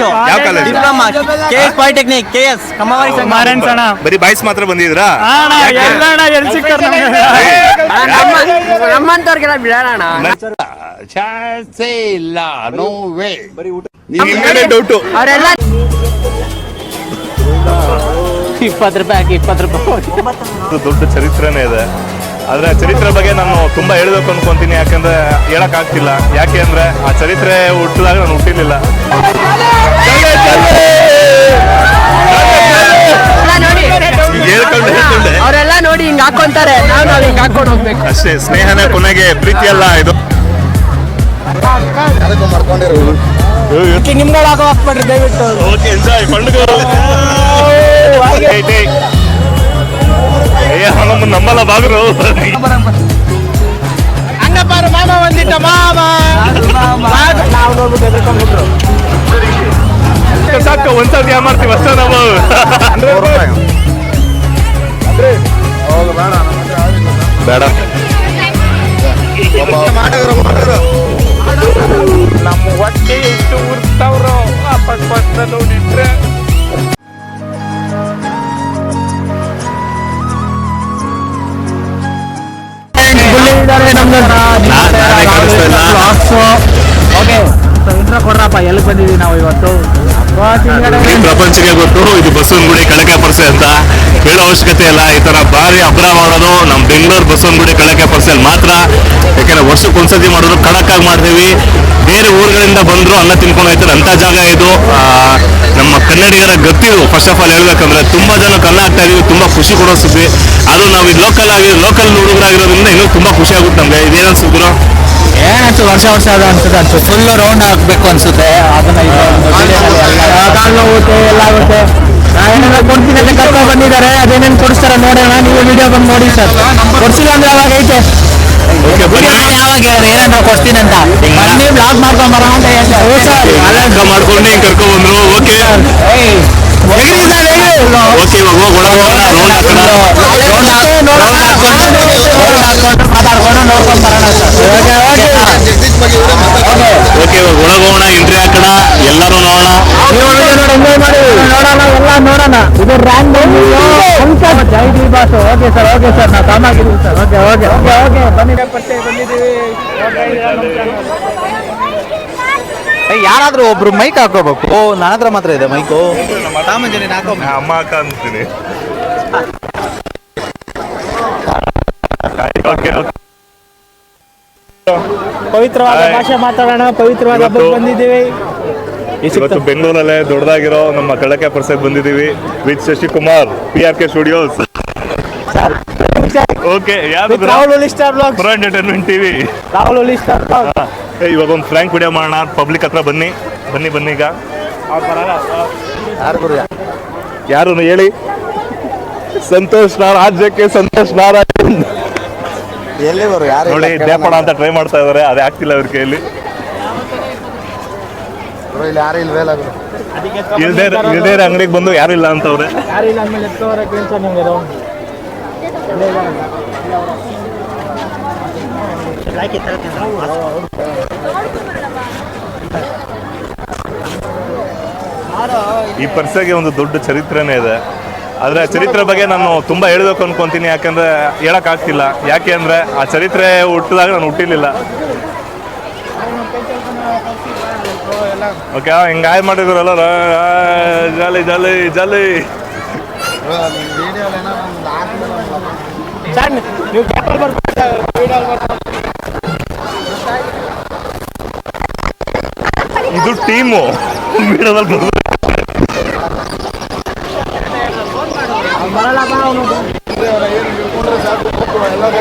College ಯಾವ college? Diploma K S polytechnic K S Kammavari Sangha Maran ಸಣ ಬರೀ boys ಮಾತ್ರ ಬಂದಿದ್ರಾ ಅಣ್ಣ ಯಾಕೆ? ಎಲ್ಲಣ್ಣ ಎಲ್ಲಿ ಸಿಕ್ಕಾರ ನಮ್ಮಂತವ್ರಿಗೆಲ್ಲ ಬಿಡೋಣ ಚಾನ್ಸೇ ಇಲ್ಲ ನೋ ವೇ ನಿಮ್ಗೆ ಡೌಟು ಅವರೆಲ್ಲ ಇಪ್ಪತ್ತು ರೂಪಾಯಿ ಹಾಕಿ ಇಪ್ಪತ್ತು ರೂಪಾಯಿ ಇದು ದೊಡ್ಡ ಚರಿತ್ರೆನೇ ಇದೆ. ಆದ್ರೆ ಚರಿತ್ರೆ ಬಗ್ಗೆ ನಾನು ತುಂಬಾ ಹೇಳ್ಬೇಕು ಅನ್ಕೊಂತೀನಿ ಯಾಕಂದ್ರೆ ಹೇಳಕ್ ಆಗ್ತಿಲ್ಲ ಯಾಕೆ ಅಂದ್ರೆ ಆ ಚರಿತ್ರೆ ಹುಟ್ಟಿದಾಗ ನಾನು ಹುಟ್ಟಿರ್ಲಿಲ್ಲ. ಹಾಕೊಂಡು ಹೋಗ್ಬೇಕು. ಅಷ್ಟೇ ಸ್ನೇಹನ ಕೊನೆಗೆ ಪ್ರೀತಿ ಅಲ್ಲ ಇದು ನಿಮ್ಗಳ ಹಾಕ್ಬೇಡ್ರಿ ದಯವಿಟ್ಟು. Okay enjoy ಪಂಡುಗ ನಮ್ಮಲ್ಲ ಬಾಗರು. ಅಣ್ಣಪ್ಪಾರ ಮಾಮ ಬಂದಿಟ್ಟ ಮಾಮ. ನಾವು ನೋಡ್ಬಿಟ್ಟು ಮಾಡ್ತೀವಿ ಅಷ್ಟೇ ನಾವು. ಅಂದ್ರೆ ನಮ್ಮ ಹೊಟ್ಟೆ ಎಷ್ಟು ಉರ್ತಾವ್ರೋ ವಾಪಸ್ ಬಂದ ನೋಡಿಟ್ರೆ ಓಕೆ ಇಂಟ್ರ ಕೊಡ್ರಪ್ಪ ಎಲ್ಲಿ ಬಂದಿದ್ದೀವಿ ನಾವು ಇವತ್ತು? ಪ್ರಪಂಚಕ್ಕೆ ಗೊತ್ತು, ಇದು ಬಸವನಗುಡಿ ಕಳಕೆ ಪರ್ಸೆ ಅಂತ ಹೇಳೋ ಅವಶ್ಯಕತೆ ಇಲ್ಲ. ಈ ತರ ಭಾರಿ ಹಬ್ಬ ಮಾಡೋದು ನಮ್ಮ ಬೆಂಗಳೂರು ಬಸವನಗುಡಿ ಕಳಕೆ ಪರ್ಸೆಲ್ ಮಾತ್ರ. ಯಾಕಂದ್ರೆ ವರ್ಷಕ್ಕೊಂದ್ಸತಿ ಮಾಡೋದು ಖಡಕ್ ಆಗಿ ಮಾಡ್ತೀವಿ. ಬೇರೆ ಊರುಗಳಿಂದ ಬಂದ್ರು ಅನ್ನ ತಿನ್ಕೊಂಡು ಹೋಯ್ತಾರೆ. ಅಂತ ಜಾಗ ಇದು. ನಮ್ಮ ಕನ್ನಡಿಗರ ಗತಿ ಫಸ್ಟ್ ಆಫ್ ಆಲ್ ಹೇಳ್ಬೇಕಂದ್ರೆ ತುಂಬಾ ಜನ ಕನ್ನ ಆಗ್ತಾ ಇದೀವಿ ತುಂಬಾ ಖುಷಿ ಕೊಡೋ ಸುದ್ದಿ. ಅದು ನಾವು ಲೋಕಲ್ ಆಗಿ ಲೋಕಲ್ ಹುಡುಗರಾಗಿರೋದ್ರಿಂದ ಇನ್ನೂ ತುಂಬಾ ಖುಷಿ ಆಗುತ್ತೆ ನಮ್ಗೆ. ಇದೇನು ಏನನ್ಸು ವರ್ಷ ವರ್ಷ ಅದು ಅನ್ಸುತ್ತೆ ಅನ್ಸುತ್ತೆ. ಫುಲ್ ರೌಂಡ್ ಹಾಕ್ಬೇಕು ಅನ್ಸುತ್ತೆ. ಅದನ್ನ ಕಾಲು ಎಲ್ಲ ಆಗುತ್ತೆ. ಏನೆಲ್ಲ ಕೊಡ್ತೀನಿ ಅಂತ ಕರ್ಕೊಂಡು ಬಂದಿದ್ದಾರೆ. ಅದೇನೇನು ಕೊಡಿಸ್ತಾರ ನೋಡೋಣ. ನೀವು ವಿಡಿಯೋ ಬಂದು ನೋಡಿ ಸರ್. ಕೊಡ್ಸಿಲ್ಲ ಅಂದ್ರೆ ಅವಾಗ ಐತೆ? ಯಾವಾಗ ಕೊಡ್ತೀನಿ ಅಂತ? ನೀವು ಬ್ಲಾಗ್ ಮಾಡ್ಕೊಂಡ್ ಅಂತ ಹೇಳ್ತಾರೆ ಮಾಡ್ಕೊಂಡು ಕರ್ಕೊಂಡು ಓಕೆ ಓಕೆ. ಮಾತಾಡ್ಕೊಂಡು ನೋಡ್ಕೊಂಡ್ ಬರೋಣ ಸರ್. ಓಕೆ ಹೋಗೋಣ ಎಂಟ್ರಿ ಹಾಕೋಣ ಎಲ್ಲರೂ ನೋಡೋಣ. ಎಲ್ಲ ನೋಡೋಣ ಇದು random Jai D boss okay sir okay sir ನಾವು ಕಾಮಾಗಿದ್ದೀವಿ sir okay okay okay okay ಬನ್ನಿ ಪಟ್ಟೆ ಬಂದಿದ್ದೀವಿ ಯಾರಾದ್ರೂ ಒಬ್ರು ಮೈಕ್ ಹಾಕೋಬೇಕು? ಓ ನನ್ನ ಹತ್ರ ಮಾತ್ರ ಇದೆ ಮೈಕು ಸಾಮಾನ್ಯ ಹಾಕೋ ಅಮ್ಮ ಅಕ್ಕ ಅಂತೀನಿ ಓಕೆ ಓಕೆ ಪವಿತ್ರವಾದ. ಭಾಷೆ ಮಾತಾಡೋಣ. ಪವಿತ್ರವಾದ ಹಬ್ಬಕ್ಕೆ ಬಂದಿದ್ದೀವಿ. ಇವತ್ತು ಬೆಂಗಳೂರಲ್ಲೇ ದೊಡ್ಡದಾಗಿರೋ ನಮ್ಮ ಕಳಕೆ ಪರ್ಸೆಗೆ ಬಂದಿದ್ದೀವಿ with Shashikumar P R K studios okay ಯಾರು ರಾಹುಲ್ ಓಲಿ star blog pro entertainment TV Rahul ಓಲಿ ಸ್ಟಾರ್ ಬ್ಲಾಗ್ ಇವಾಗ ಒಂದು ಫ್ರ್ಯಾಂಕ್ ವಿಡಿಯೋ ಮಾಡೋಣ. ಪಬ್ಲಿಕ್ ಹತ್ರ ಬನ್ನಿ. ಬನ್ನಿ ಬನ್ನಿ ಈಗ. ಯಾರು ಹೇಳಿ? ಸಂತೋಷ್ ನಾರಾಯಣ್ ರಾಜ್ಯಕ್ಕೆ ಸಂತೋಷ್ ನಾರಾಯಣ್. ಎಲ್ಲಿ ಬರು? ಯಾರು ನೋಡಿ ದೇಪಣ ಅಂತ ಟ್ರೈ ಮಾಡ್ತಾ ಇದ್ದಾರೆ ಅದೇ ಆಗ್ತಿಲ್ಲ ಅವ್ರ ಕೈಯಲ್ಲಿ. ಇಲ್ಲಿ ಯಾರು ಇಲ್ವೇಲ ಇಲ್ದೇ ಇಲ್ದೇ ಅಂಗಡಿಗೆ ಬಂದು ಯಾರು ಇಲ್ಲ ಅಂತವ್ರೆ. ಯಾರಿಲ್ಲ ಅಂದ್ಮೇಲೆ ಎತ್ಕೋರ ಕೆಲಸ ನಿಮಗೆ? ಅದು ಈ ಪರ್ಸೆಗೆ ಒಂದು ದೊಡ್ಡ ಚರಿತ್ರೆನೇ ಇದೆ. ಆದ್ರೆ ಚರಿತ್ರೆ ಬಗ್ಗೆ ನಾನು ತುಂಬಾ ಹೇಳಬೇಕು ಅನ್ಕೊಂತೀನಿ ಯಾಕಂದ್ರೆ ಹೇಳಕ್ ಆಗ್ತಿಲ್ಲ ಯಾಕೆ ಅಂದ್ರೆ ಆ ಚರಿತ್ರೆ ಹುಟ್ಟಿದಾಗ ನಾನು ಹುಟ್ಟಿರ್ಲಿಲ್ಲ. ಓಕೆ ಹಿಂಗ ಆಯ್ ಮಾಡಿದ್ರಲ್ಲ ಜಾಲಿ ಜಾಲಿ ಜಾಲಿ. ಇದು ಟೀಮು.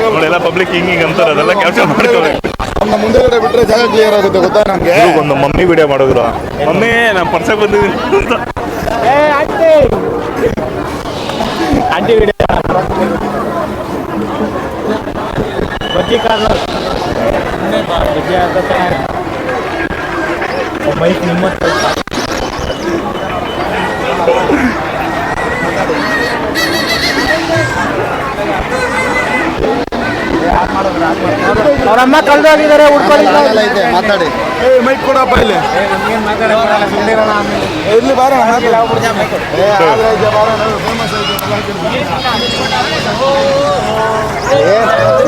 ನೋಡಿ ಎಲ್ಲ ಪಬ್ಲಿಕ್ ಹಿಂಗ್ ಹಿಂಗ್ ಅಂತಾರೆ ಅದೆಲ್ಲ ಕೆಲಸ ಮಾಡ್ಕೋಬೇಕು. ನಮ್ಮ ಮುಂದೆಗಡೆ ಬಿಟ್ರೆ ಜಾಗ ಕ್ಲಿಯರ್ ಆಗುತ್ತೆ ಗೊತ್ತಾ ನಮ್ಗೆ ಒಂದು ಮಮ್ಮಿ ವಿಡಿಯೋ ಮಾಡಿದ್ರು ಮಮ್ಮಿ ನಾನು ಪರ್ಸೆ ಬಂದಿದ್ದೀನಿ. ಅಂತ. ಏ ಆಂಟಿ. ವಿಡಿಯೋ ಬಜ್ಜಿ ಕಾರ್ಲ ಬಜ್ಜಿ ಆಗ್ತದೆ ಮೈಕ್ ನಿಮ್ಮ ಅವ್ರ ಅಮ್ಮ ಕಳ್ದೋಗಿದ್ದಾರೆ ಆಗಲ್ಲ ಮಾತಾಡಿ. ಮಾತಾಡಿ ಮೈಕ್ ಕೊಡಪ್ಪ ಇಲ್ಲಿ. ಮಾತಾಡೋಣ ಸುಮ್ಮನೆ ಇರ್ಲಿ ಬಾರ ಏ ಆದ್ರೆ ಇದೆ ಬಾರ ಫೇಮಸ್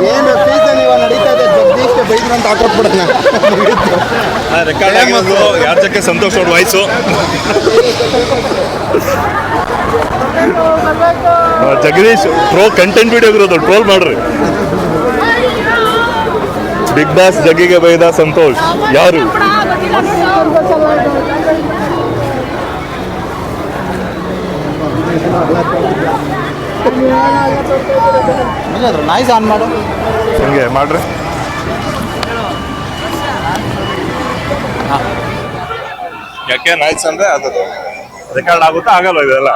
ಏನು ಸೀಸನ್ ಇವಾಗ ನಡೀತಾ ಇದೆ? ಜಗದೀಶ್ಗೆ ಬೈದ್ರು ಅಂತ ಹಾಕೊಟ್ಬಿಡ್ತೀನಿ. ರೆಕಾರ್ಡ್ ಆಗಿರೋದು ಯಾರ ಜೊತೆ ಸಂತೋಷ್ ಅವ್ರ voice Jagadish pro content video ಇರೋದು ಟ್ರೋಲ್ ಮಾಡ್ರಿ. ಬಿಗ್ ಬಾಸ್ ಜಗ್ಗಿಗೆ ಬೈದ ಸಂತೋಷ್. ಯಾರು? ನಾಯ್ಸ್ ಆನ್ ಮಾಡು ಹಂಗೆ ಮಾಡ್ರಿ. ಯಾಕೆ ನಾಯ್ಸ್ ಅಂದ್ರೆ ಅದು ರೆಕಾರ್ಡ್ ಆಗುತ್ತಾ? ಆಗಲ್ಲ ಇದೆಲ್ಲ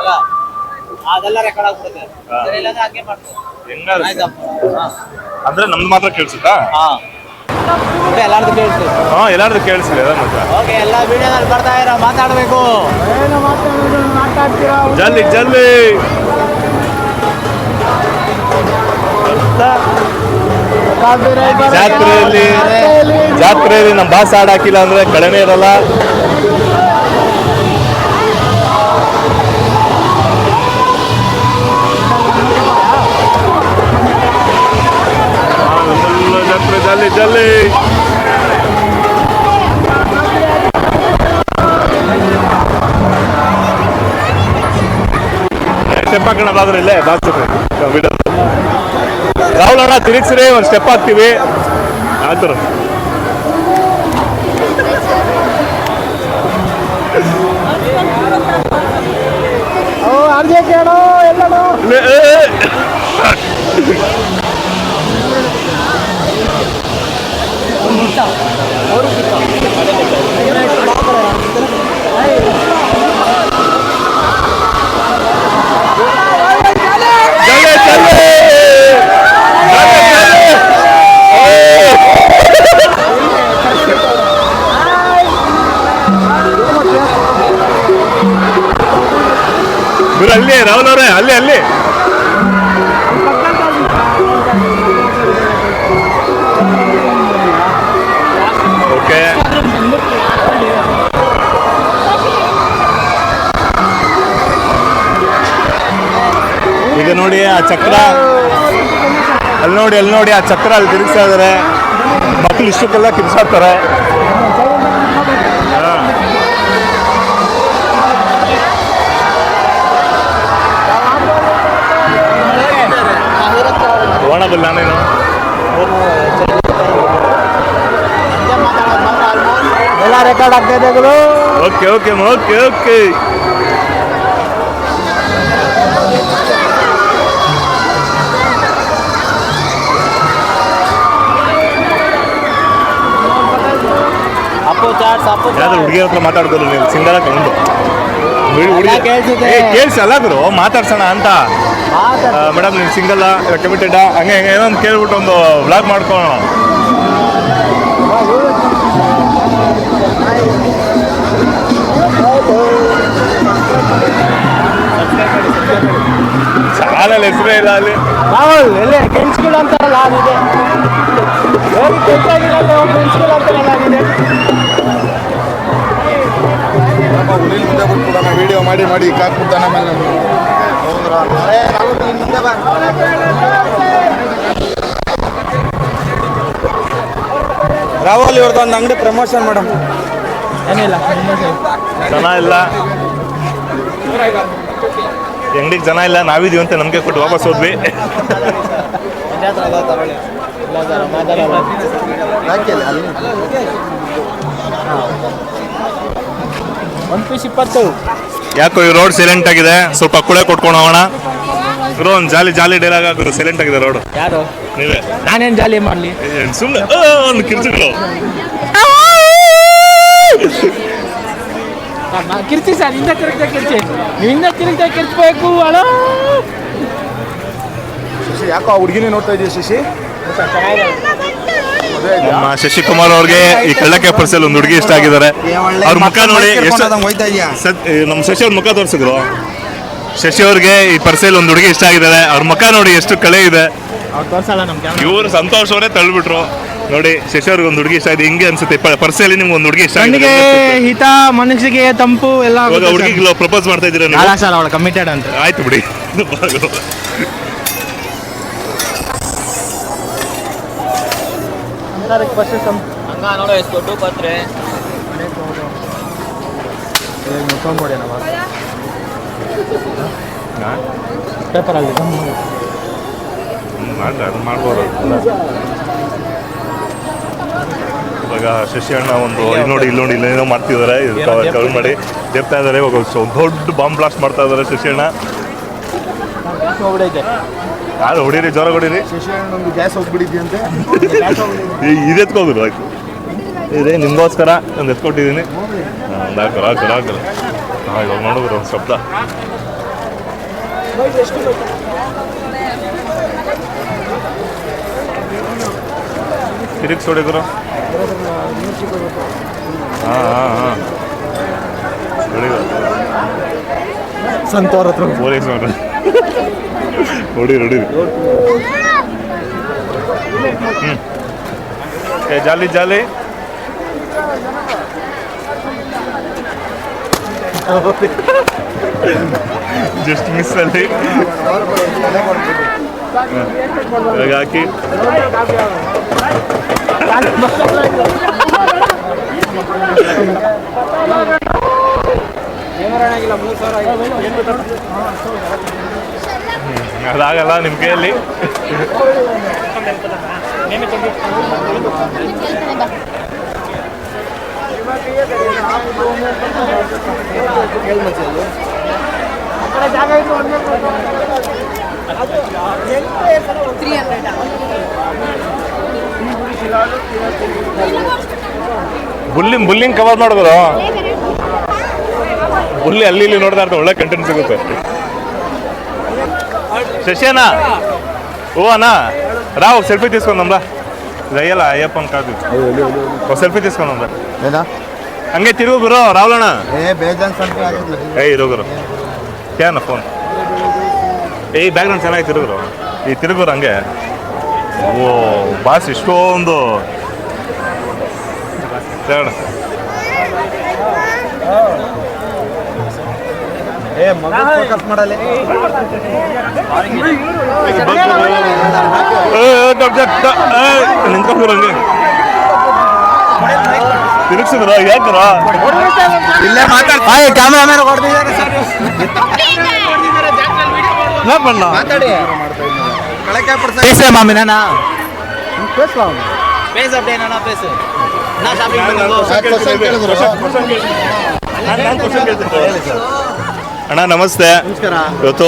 ಅದೆಲ್ಲ ರೆಕಾರ್ಡ್ ಆಗ್ಬಿಡುತ್ತೆ. ಅಂದ್ರೆ ನಮ್ದು ಮಾತ್ರ ಕೇಳಿಸುತ್ತಾ? ಎಲ್ಲಾರ್ದು ಕೇಳ್ತೀವಿ ಹಾ ಎಲ್ಲಾರ್ದು ಅದ ಮಾತ್ರ ಓಕೆ ಎಲ್ಲ ವಿಡಿಯೋದಲ್ಲಿ ಬರ್ತಾ ಇರೋ ಮಾತಾಡಬೇಕು. ಜಲ್ದಿ ಜಲ್ದಿ. ಜಾತ್ರೆಯಲ್ಲಿ ಜಾತ್ರೆಯಲ್ಲಿ ನಮ್ಮ ಭಾಷೆ ಆಡಾಕಿಲ್ಲ ಹಾಕಿಲ್ಲ ಅಂದ್ರೆ ಕಡಿಮೆ ಇರಲ್ಲ. ಜಲ್ದಿ ಸ್ಟೆಪ್ ಹಾಕೋಣ ಬಾದ್ರೆ ಇಲ್ಲೇ ಬಾಸ್ ವಿಡಿಯೋ ರಾಹುಲ್ ಅಣ್ಣ ತಿರುಗಿಸ್ರಿ ಒಂದು ಸ್ಟೆಪ್ ಹಾಕ್ತೀವಿ. ಆತರ ಕೇಳೋ ಜಲ್ದಿ ಜಲ್ದಿ ಜಲ್ದಿ ಗುರು ಅಲ್ಲಿ ರಾಹುಲ್ ಅವರೇ ಅಲ್ಲಿ ಅಲ್ಲಿ ಈಗ ನೋಡಿ ಆ ಚಕ್ರ. ಅಲ್ಲಿ ನೋಡಿ ಅಲ್ಲಿ ನೋಡಿ ಆ ಚಕ್ರ ಅಲ್ಲಿ ತಿರುಗಿಸ್ತಾ ಇದಾರೆ. ಮಕ್ಳು ಇಷ್ಟಕ್ಕೆಲ್ಲ ಕಿರ್ಸಾಡ್ತಾರೆ ಓಣಬಲ್ಲ ನಾನೇನು ಎಲ್ಲ ರೆಕಾರ್ಡ್ ಆಗ್ತಾ ಇದೆ ಓಕೆ ಓಕೆ ಓಕೆ ಓಕೆ. ಯಾವ್ದು ಹುಡುಗಿಯರ ಹತ್ರ ಮಾತಾಡ್ಬೋದು ನೀವು ಸಿಂಗಲ್ ಒಂದು ಹುಡುಗಿ ಕೇಳ್ಸಿದೆ. ಕೇಳಿಸಿ ಅಲ್ಲ ಮಾತಾಡ್ಸೋಣ ಅಂತ. ಮೇಡಮ್ ನೀವು ಸಿಂಗಲ್ ಕಮಿಟೆಡ್ ಹಂಗೆ ಹಂಗೆ ಏನೋ ಒಂದು ಕೇಳ್ಬಿಟ್ಟು ಒಂದು ವ್ಲಾಗ್ ಮಾಡ್ಕೊಳ್ಳೋಣ. ಚಾನಲ್ ಹೆಸರೇ ಇಲ್ಲ ಅಲ್ಲಿ. ಕೆನ್ಸ್ಕಿಲ್ ಅಂತಾರಲ್ಲ ಅದಿದೆ ವಿಡಿಯೋ ಮಾಡಿ ಮಾಡಿ ಕಾಕ್ಬಿಡ್ತಾನೆ ಆಮೇಲೆ. ರಾಹುಲ್ ಇವ್ರದ್ದು ಒಂದು ಅಂಗಡಿ ಪ್ರಮೋಷನ್ ಮೇಡಮ್ ಏನಿಲ್ಲ ಜನ ಇಲ್ಲ. ಅಂಗಡಿಗೆ ಜನ ಇಲ್ಲ ನಾವಿದೀವಿ ಅಂತ ನಮಗೆ ಕೊಟ್ಟು ವಾಪಸ್ ಹೋದ್ವಿ. ಒಂದು ಪೀಸ್ ಇಪ್ಪತ್ತು ಯಾಕೋ ಈ ರೋಡ್ ಸೈಲೆಂಟ್ ಆಗಿದೆ? ಸ್ವಲ್ಪ ಕುಳೆ ಕೊಟ್ಕೊಂಡು ಹೋಗೋಣ. ಇರೋ ಒಂದು ಜಾಲಿ ಜಾಲಿ ಡೈಲಾಗ್ ಹಾಕಿದ್ರು ಸೈಲೆಂಟ್ ಆಗಿದೆ ರೋಡ್ ಯಾರು? ನೀವೇ? ನಾನೇನು ಜಾಲಿ ಮಾಡಲಿ? ಸುಮ್ಮನೆ ಒಂದು ಕಿರ್ಚಿಗಳು. ಕಿರ್ಚಿ ಸರ್ ಹಿಂದೆ ತಿರುಗ್ತಾ ಕಿರ್ಚಿ. ನೀವು ಹಿಂದೆ ತಿರುಗ್ತಾ ಕಿರ್ಚಬೇಕು ಅಳ ಶಶಿ ಯಾಕೋ ಆ ಹುಡುಗಿನೇ ನೋಡ್ತಾ ಇದೀಯ ಶಶಿ? ನಮ್ಮ ಶಶಿಕುಮಾರ್ ಅವ್ರಿಗೆ ಈ ಕಳ್ಳಕ್ಕೆ ಪರ್ಸಲ್ ಒಂದು ಹುಡುಗಿ ಇಷ್ಟ ಆಗಿದ್ದಾರೆ. ಅವ್ರ ಮುಖ ನೋಡಿ ಎಷ್ಟು ನಮ್ಮ ಶಶಿ ಅವ್ರ ಮುಖ ತೋರಿಸಿದ್ರು. ಶಶಿ ಅವ್ರಿಗೆ ಈ ಪರ್ಸೆಲ್ ಒಂದು ಹುಡುಗಿ ಇಷ್ಟ ಆಗಿದ್ದಾರೆ. ಅವ್ರ ಮುಖ ನೋಡಿ ಎಷ್ಟು ಕಳೆ ಇದೆ. ಅವ್ರು ತೋರ್ಸಲ್ಲ ನಮ್ಮ ಕ್ಯಾಮ್ರಾ ಇವರು ಸಂತೋಷ್ ಅವರೇ ತಳ್ಳಿಬಿಟ್ರು ನೋಡಿ ಶಶಿಯವ್ರಿಗೆ ಒಂದು ಹುಡುಗಿ ಇಷ್ಟ ಆಗಿದೆ. ಹಿಂಗೆ ಅನ್ಸುತ್ತೆ. ಪರ್ಸಲ್ಲಿ ನಿಮ್ಗೆ ಒಂದು ಹುಡುಗಿ ಇಷ್ಟ ಆಗಿದೆ ಹಿತ ಮನಸ್ಸಿಗೆ ತಂಪು ಎಲ್ಲ ಹುಡುಗಿಗೆ ಪ್ರಪೋಸ್ ಮಾಡ್ತಾ ಇದ್ದೀರಾ ಕಮಿಟೆಡ್ ಅಂತ. ಆಯ್ತು ಅವಳು ಬಸ್ ಹಂಗ ನೋಡೋ ಎಷ್ಟು ದೊಡ್ಡ ಪೇಪರಲ್ಲಿ ಮಾಡ್ರಿ ಅದು ಮಾಡ್ಬೋದು. ಇವಾಗ ಶಶಿಯಣ್ಣ ಒಂದು ಇಲ್ಲಿ ನೋಡಿ ಇಲ್ಲಿ ನೋಡಿ ಇಲ್ಲೇನೋ ಮಾಡ್ತಿದ್ದಾರೆ ಕವರ್ ಮಾಡಿ ದೇಪ್ತಾ ಇದ್ದಾರೆ ಇವಾಗ ಒಂದು ದೊಡ್ಡ ಬಾಂಬ್ ಬ್ಲಾಸ್ಟ್ ಮಾಡ್ತಾ ಇದ್ದಾರೆ ಶಶಿ ಅಣ್ಣ ಯಾರು ಹೊಡೀರಿ? ಜ್ವರ ಹೊಡೀರಿ? ಒಂದು ಗ್ಯಾಸ್ ಹೋಗ್ಬಿಟ್ಟಿದ್ಯಂತೆ ಇದು ಎತ್ಕೋದ್ರು ಆಯ್ತು. ಇದೆ ನಿಮಗೋಸ್ಕರ ಒಂದು ಎತ್ಕೊಟ್ಟಿದ್ದೀನಿ. ಒಂದು ಹಾಕರು ಹಾಕರು ಹಾಕರು ಹಾಂ ಇವಾಗ ನೋಡಿದ್ರು ಒಂದು ಶಬ್ದ. ತಿರುಗಿಸ್ ಹೊಡಿದ್ರು ಹಾಂ ಹಾಂ ಹಾಂ. ಸಂತೋರ ಹತ್ರ ಪೊಲೀಸ್ ನೋಡ್ರಿ ಹೊಡಿ ಹೊಡೀರಿ ಹ್ಞೂ ಜಾಲಿ ಜಾಲಿ. ಜಸ್ಟ್ ಮಿಸ್ ಅಲ್ಲಿ. ಇವಾಗ ಮೂರು ಹ್ಮ್, ಅದಾಗಲ್ಲ ನಿಮ್ಮ ಕೈಯಲ್ಲಿ ಬುಲ್ಲಿಂಗ್ ಬುಲ್ಲಿಂಗ್ ಕವರ್ ಮಾಡಿದ್ರು? ಬುಲ್ಲಿ ಅಲ್ಲಿ ಇಲ್ಲಿ ನೋಡ್ತಾ ಇರ್ತಾರೆ ಒಳ್ಳೆ ಕಂಟೆಂಟ್ ಸಿಗುತ್ತೆ. ಶಶಿಯಣ್ಣ ಓ ಅಣ್ಣ ರಾವ್ ಸೆಲ್ಫಿ తీసుకుందాం ದಯ್ಯಲ್ಲ ಅಯ್ಯಪ್ಪನ ಕಾದು ಓ ಸೆಲ್ಫಿ తీసుకుందాం ಏನ ಹಂಗೆ ತಿರುಗು ಗುರು ರಾವ್ಲಣ್ಣ ಏ ಬೇಜಾನ್ ಸಂಖ್ಯೆ ಆಗಿಲ್ಲ ಏಯ್ ಇರು ಗುರು ಕ್ಯಾನ ಫೋನ್ ಏಯ್ ಬ್ಯಾಕ್ಗ್ರೌಂಡ್ ಚೆನ್ನಾಗಿ ತಿರುಗುರು ಈ ತಿರುಗುರು ಹಂಗೆ ಓ ಬಾಸ್ ಇಷ್ಟೊಂದು ಹೇಳ ಏ ಮಗ ಫೋಕಸ್ ಮಾಡಲ್ಲ ನಿಂತ್ಕೊಂಡು ಹಂಗೆ ತಿರುಗಿಸಿದ್ರ ಯಾಕರ ಇಲ್ಲೇ ಮಾತಾಡ್ ಹಾಯ್ ಕ್ಯಾಮ್ರಾಮನ್ ಮಾತಾಡಿ ಕಳಕೆ ಪಡ್ಸ ಪೇಸೆ ಮಾಮಿ ನಾನಾ ಬೇಸ್ ಅಪ್ಡೇ ನಾನು ಬೇಸ್ ನಾ ಅಣ್ಣ ನಮಸ್ತೆ. ಇವತ್ತು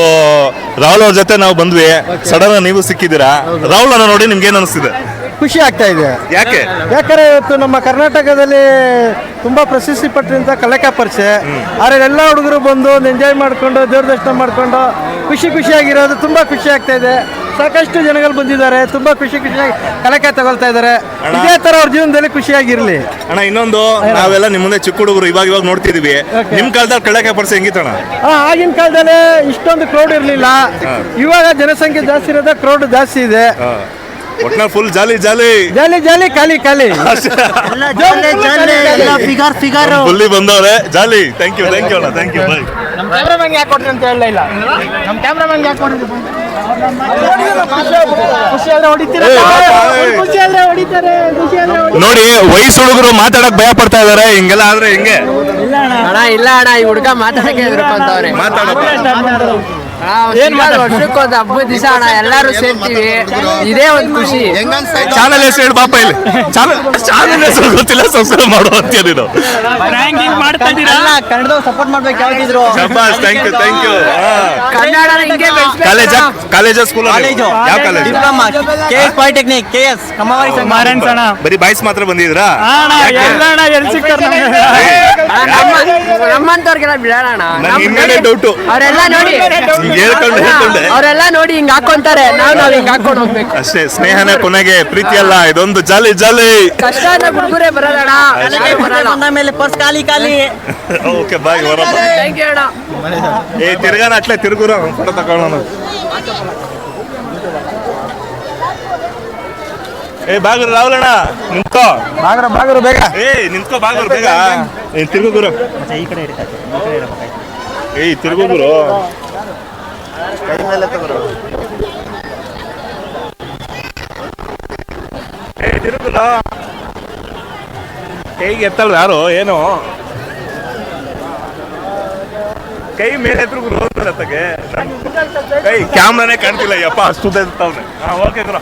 ರಾಹುಲ್ ಅವ್ರ ಜೊತೆ ನಾವು ಬಂದ್ವಿ. ಸಡನ್ ನೀವು ಸಿಕ್ಕಿದ್ದೀರಾ? ರಾಹುಲ್ ಅನ್ನ ನೋಡಿ ನಿಮ್ಗೆ ಏನ್ ಅನಿಸ್ತಿದೆ? ಖುಷಿ ಆಗ್ತಾ ಇದೆ. ಯಾಕೆ? ಯಾಕಂದ್ರೆ ಇವತ್ತು ನಮ್ಮ ಕರ್ನಾಟಕದಲ್ಲಿ ತುಂಬಾ ಪ್ರಶಸ್ತಿ ಪಟ್ಟಿರುವಂತ ಕಲೆಕ ಪರಿಚಯ ಆದ್ರೆ ಎಲ್ಲ ಹುಡುಗರು ಬಂದು ಒಂದು ಎಂಜಾಯ್ ಮಾಡ್ಕೊಂಡು ದೇವ್ರ ದರ್ಶನ ಮಾಡ್ಕೊಂಡು ಖುಷಿ ಖುಷಿಯಾಗಿರೋದು ತುಂಬಾ ಖುಷಿ ಆಗ್ತಾ ಇದೆ. ಸಾಕಷ್ಟು ಜನಗಳು ಬಂದಿದ್ದಾರೆ. ತುಂಬಾ ಖುಷಿ ಖುಷಿಯಾಗಿ ಕಲಕ ತಗೊಳ್ತಾ ಇದ್ದಾರೆ. ಇದೇ ತರ ಅವ್ರ ಜೀವನದಲ್ಲಿ ಖುಷಿಯಾಗಿರ್ಲಿ. ಅಣ್ಣ ಇನ್ನೊಂದು ನಾವೆಲ್ಲ ನಿಮ್ಮ ಮುಂದೆ ಚಿಕ್ಕ ಹುಡುಗರು ಇವಾಗ ಇವಾಗ ನೋಡ್ತಿದೀವಿ. ನಿಮ್ ಕಾಲದಲ್ಲಿ ಕಳ್ಳಕ್ಕೆ ಪರ್ಸ ಹೆಂಗಿತ್ತಣ್ಣ? ಆಗಿನ ಕಾಲದಲ್ಲಿ ಇಷ್ಟೊಂದು ಕ್ರೌಡ್ ಇರಲಿಲ್ಲ. ಇವಾಗ ಜನಸಂಖ್ಯೆ ಜಾಸ್ತಿ ಇರೋದ ಕ್ರೌಡ್ ಜಾಸ್ತಿ ಇದೆ. ಒಟ್ನಲ್ಲಿ ಫುಲ್ ಜಾಲಿ ಜಾಲಿ. ಜಾಲಿ ಜಾಲಿ ಖಾಲಿ ಖಾಲಿ. ಫಿಗರ್ ಫಿಗರ್ ಫುಲ್ಲಿ ಬಂದವ್ರೆ jolly. Thank you thank you ಅಣ್ಣ ಥ್ಯಾಂಕ್ ಯು ಬೈ ನಮ್ಮ ಕ್ಯಾಮ್ರಾಮನ್ ಯಾಕೆ ಕೊಡ್ರಿ ಅಂತ ಹೇಳಲೇ ಇಲ್ಲ. ನಮ್ಮ ಕ್ಯಾಮ್ರಾಮನ್ ಯಾಕೆ ಕೊಡ್ರಿ ನೋಡಿ ವಯಸ್ಸು ಹುಡುಗರು ಮಾತಾಡಕ್ ಭಯ ಪಡ್ತಾ ಇದಾರೆ ಹಿಂಗೆಲ್ಲ ಆದ್ರೆ ಹಿಂಗೆ? ಅಣ್ಣ. ಇಲ್ಲ ಅಣ್ಣ ಈ ಹುಡುಗ ಮಾತಾಡಕ್ಕೆ ಮಾತಾಡಪ್ಪ. ಏನ್ ವರ್ಷಕ್ಕೆ ಒಂದು ಹಬ್ಬದ ದಿವಸ ಅಣ್ಣ ಎಲ್ಲಾರು ಸೇರ್ತೀವಿ. ಇದೇ ಒಂದು ಖುಷಿ. ಚಾನಲ್ ಹೆಸರು ಹೇಳಿ ಪಾಪ ಇಲ್ಲಿ. ಚಾನಲ್ ಚಾನಲ್ ಹೆಸರು ಗೊತ್ತಿಲ್ಲ ಸಬ್ಸ್ಕ್ರೈಬ್ ಮಾಡೋ ಅಂತೀಯ ನೀನು. ಅಲ್ಲ ಕನ್ನಡದವ್ರು ಸಪೋರ್ಟ್ ಮಾಡ್ಬೇಕು ಯಾವ್ದಿದ್ರು. ಶಬಾಸ್ thank you thank you Kannada ಹಿಂಗೆ ಕಾಲೇಜ ಕಾಲೇಜ ಸ್ಕೂಲ್ ಯಾವ college? Diploma. K S polytechnic K S Kammavari ಬರೀ ಬಾಯ್ಸ್ ಮಾತ್ರ ಬಂದಿದ್ರಾ ಬಿಡೋಣ ಡೌಟು ಅವರೆಲ್ಲ ನೋಡಿ. ಹೇಳ್ಕೊಂಡು ಹೇಳ್ಕೊಂಡೆ. ಅವರೆಲ್ಲ ನೋಡಿ ಹಿಂಗ್ ಹಾಕೊಂತಾರೆ. ನಾವು ನಾವ್ ಹಿಂಗ್ ಹಾಕೊಂಡ್ ಹೋಗ್ಬೇಕು. ಅಷ್ಟೇ ಸ್ನೇಹನ ಕೊನೆಗೆ ಪ್ರೀತಿ ಅಲ್ಲ ಇದೊಂದು ಜಾಲಿ ಜಲಿ. ಕಷ್ಟ ಅಂದ್ರೆ ಹುಡುಗರೇ ಬರೋದಣ್ಣ ಬಂದ ಮೇಲೆ ಪರ್ಸ್ ಖಾಲಿ ಖಾಲಿ. ಓಕೆ ಬಾಯ್ ಬರಪ್ಪ ಥ್ಯಾಂಕ್ ಯು ಅಣ್ಣ. ಏ ತಿರ್ಗಾನ ಅಟ್ಲೆ ತಿರುಗುರ ಫೋಟೋ ತಗೊಳ್ಳೋಣ. ಏ ಬಾಗುರು ರಾಹುಲಣ್ಣ ನಿಂತ್ಕೋ. ಬಾಗ್ರ ಬಾಗ್ರು ಬೇಗ. ಏ ನಿಂತ್ಕೋ ಬಾಗುರು ಬೇಗ. ಏ ತಿರುಗು ಗುರು. ಈ ಕಡೆ ಏಯ್ ತಿರುಗು ಗುರು. ಕೈ ಮೇಲೆ ತಗೋರು ಏ ತಿರುಗುಲ ಕೈಗೆ ಎತ್ತಲ್ಲ ಯಾರು? ಏನು? ಕೈ ಮೇಲೆ ಎತ್ತರು ಹತ್ತಗೆ ಕೈ ಕ್ಯಾಮ್ರಾನೇ ಕಾಣ್ತಿಲ್ಲ ಯಪ್ಪ ಅಷ್ಟು ಎತ್ತವ್ನೆ ಹಾ ಓಕೆ ಗುರು.